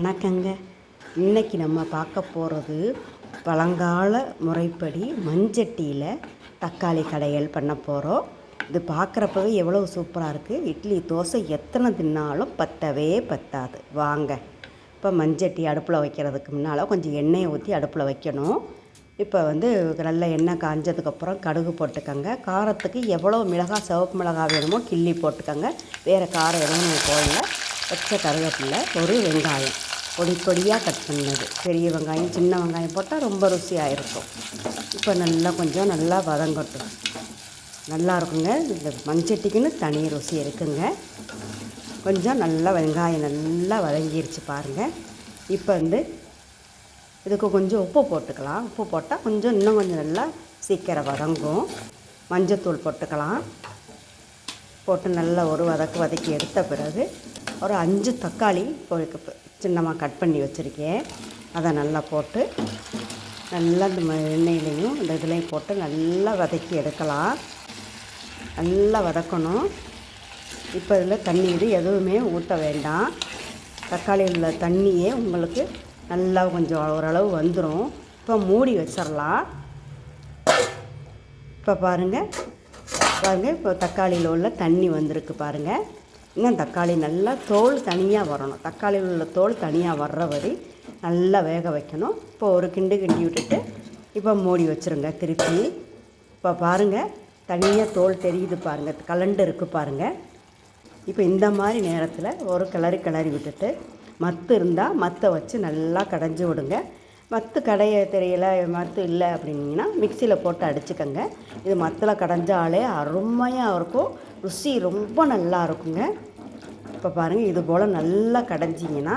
வணக்கங்க. இன்னைக்கு நம்ம பார்க்க போகிறது பழங்கால முறைப்படி மண்சட்டியில் தக்காளி கடையல் பண்ண போகிறோம் இது பார்க்குறப்பவே எவ்வளோ சூப்பராக இருக்குது இட்லி தோசை எத்தனை தின்னாலும் பத்தவே பத்தாது. வாங்க. இப்போ மண்சட்டி அடுப்பில் வைக்கிறதுக்கு முன்னால் கொஞ்சம் எண்ணெயை ஊற்றி அடுப்பில் வைக்கணும். இப்போ வந்து நல்ல எண்ணெய் காஞ்சதுக்கப்புறம் கடுகு போட்டுக்கோங்க. காரத்துக்கு எவ்வளோ மிளகாய் சிவப்பு மிளகாய் வேணுமோ கிள்ளி போட்டுக்கோங்க. வேறு காரம் எதுவும் போடல. பச்சை கருவேப்பிலை ஒரு வெங்காயம். பொடி பொடியாக கட் பண்ணது. பெரிய வெங்காயம் சின்ன வெங்காயம் போட்டால் ரொம்ப ருசியாக இருக்கும். இப்போ நல்லா கொஞ்சம் நல்லா வதங்கட்டும். நல்லா இருக்குங்க. இந்த மண்சட்டிக்குன்னு தனி ருசி இருக்குங்க. கொஞ்சம் நல்லா வெங்காயம் நல்லா வதங்கிருச்சு பாருங்கள் இப்போ வந்து இதுக்கு கொஞ்சம் உப்பு போட்டுக்கலாம். உப்பு போட்டால் கொஞ்சம் இன்னும் கொஞ்சம் நல்லா சீக்கிரம் வதங்கும். மஞ்சத்தூள் போட்டுக்கலாம். போட்டு நல்லா ஒரு வதக்கு வதக்கி எடுத்த பிறகு ஒரு அஞ்சு தக்காளி இப்போ சின்னமாக கட் பண்ணி வச்சுருக்கேன். அதை நல்லா போட்டு நல்லா இந்த ம- எண்ணெயிலையும் இந்த இதுலேயும் போட்டு நல்லா வதக்கி எடுக்கலாம். நல்லா வதக்கணும். இப்போ இதில் தண்ணி இது எதுவுமே ஊற்ற வேண்டாம். தக்காளியில் உள்ள தண்ணியே உங்களுக்கு நல்லா கொஞ்சம் ஓரளவு வந்துடும் இப்போ மூடி வச்சிடலாம் இப்போ பாருங்கள் பாருங்கள் இப்போ தக்காளியில் உள்ள தண்ணி வந்திருக்கு பாருங்கள் இன்னும் தக்காளி நல்லா தோல் தனியாக வரணும். தக்காளியில் உள்ள தோல் தனியாக வர்ற வரை நல்லா வேக வைக்கணும். இப்போ ஒரு கிண்டு கிண்டி விட்டுட்டு இப்போ மூடி வச்சுருங்க திருப்பி. இப்போ பாருங்கள் தனியாக தோல் தெரியுது பாருங்கள் கலண்டு இருக்குது பாருங்கள் இப்போ இந்த மாதிரி நேரத்தில் ஒரு கிளறி கிளறி விட்டுட்டு மத்து இருந்தால் மத்தை வச்சு நல்லா கடைஞ்சி விடுங்க. மத்து கடைய தெரியல மத்து இல்லை அப்படின்னீங்கன்னா மிக்சியில் போட்டு அடிச்சுக்கோங்க. இது மத்தில் கடைஞ்சாலே அருமையாக இருக்கும். ருசி ரொம்ப நல்லா இருக்குங்க. இப்போ பாருங்கள் இது போல் நல்லா கடைஞ்சிங்கன்னா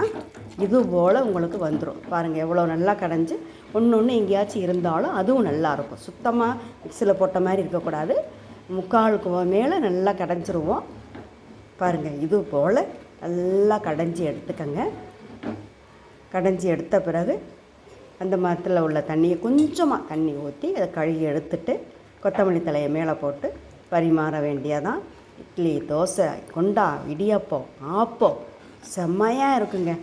இது போல் உங்களுக்கு வந்துடும் பாருங்கள் எவ்வளோ நல்லா கடைஞ்சி ஒன்று ஒன்று எங்கேயாச்சும் இருந்தாலும் அதுவும் நல்லாயிருக்கும் சுத்தமாக மிக்சியில் போட்ட மாதிரி இருக்கக்கூடாது. முக்காலுக்கு மேலே நல்லா கடைஞ்சிருவோம். பாருங்கள் இது போல் நல்லா கடைஞ்சி எடுத்துக்கங்க. கடைஞ்சி எடுத்த பிறகு அந்த மரத்தில் உள்ள தண்ணியை கொஞ்சமாக தண்ணி ஊற்றி அதை கழுகி எடுத்துட்டு கொத்தமல்லி தலையை மேலே போட்டு பரிமாற வேண்டியதான் இட்லி தோசை கொண்டா இடியப்பம் ஆப்பம். செம்மையாக இருக்குங்க.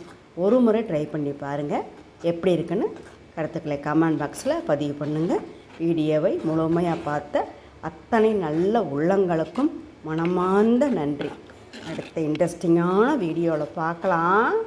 ஒரு முறை ட்ரை பண்ணி பாருங்கள் எப்படி இருக்குன்னு கருத்துக்களை கமெண்ட் பாக்ஸில் பதிவு பண்ணுங்கள் வீடியோவை முழுமையாக பார்த்த அத்தனை நல்ல உள்ளங்களுக்கும் மனமார்ந்த நன்றி. அடுத்த இன்ட்ரெஸ்டிங்கான வீடியோவில் பார்க்கலாம்.